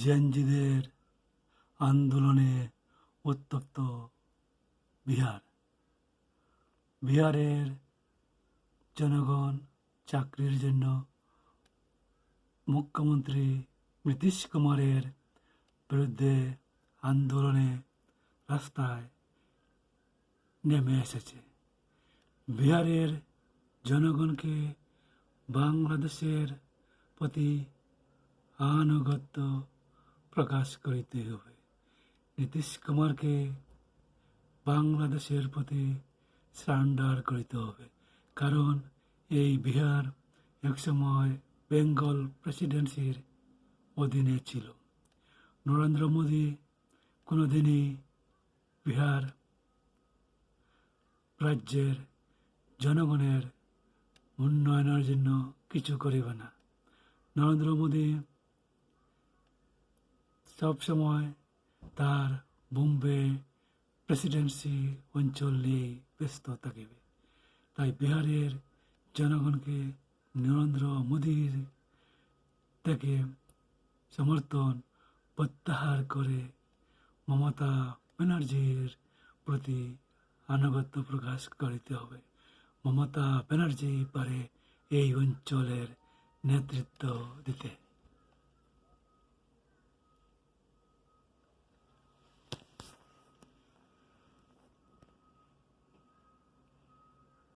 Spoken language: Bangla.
জেনজিদের আন্দোলনে উত্তপ্ত বিহার। বিহারের জনগণ চাকরির জন্য মুখ্যমন্ত্রী নীতিশ কুমারের বিরুদ্ধে আন্দোলনে রাস্তায় নেমে এসেছে। বিহারের জনগণকে বাংলাদেশের প্রতি আনুগত্য প্রকাশ করিতে হবে। নীতিশ কুমারকে বাংলাদেশের প্রতি সারেন্ডার করিতে হবে। কারণ এই বিহার একসময় বেঙ্গল প্রেসিডেন্সির অধীনে ছিল। নরেন্দ্র মোদী কোনোদিনই বিহার রাজ্যের জনগণের উন্নয়নের জন্য কিছু করিবে না। নরেন্দ্র মোদী সবসময় তার বোম্বে প্রেসিডেন্সি অঞ্চল নিয়ে ব্যস্ত থাকবে তাই বিহারের জনগণকে নরেন্দ্র মোদীর থেকে সমর্থন প্রত্যাহার করে মমতা ব্যানার্জির প্রতি আনুগত্য প্রকাশ করিতে হবে। মমতা ব্যানার্জি পারে এই অঞ্চলের নেতৃত্ব দিতে।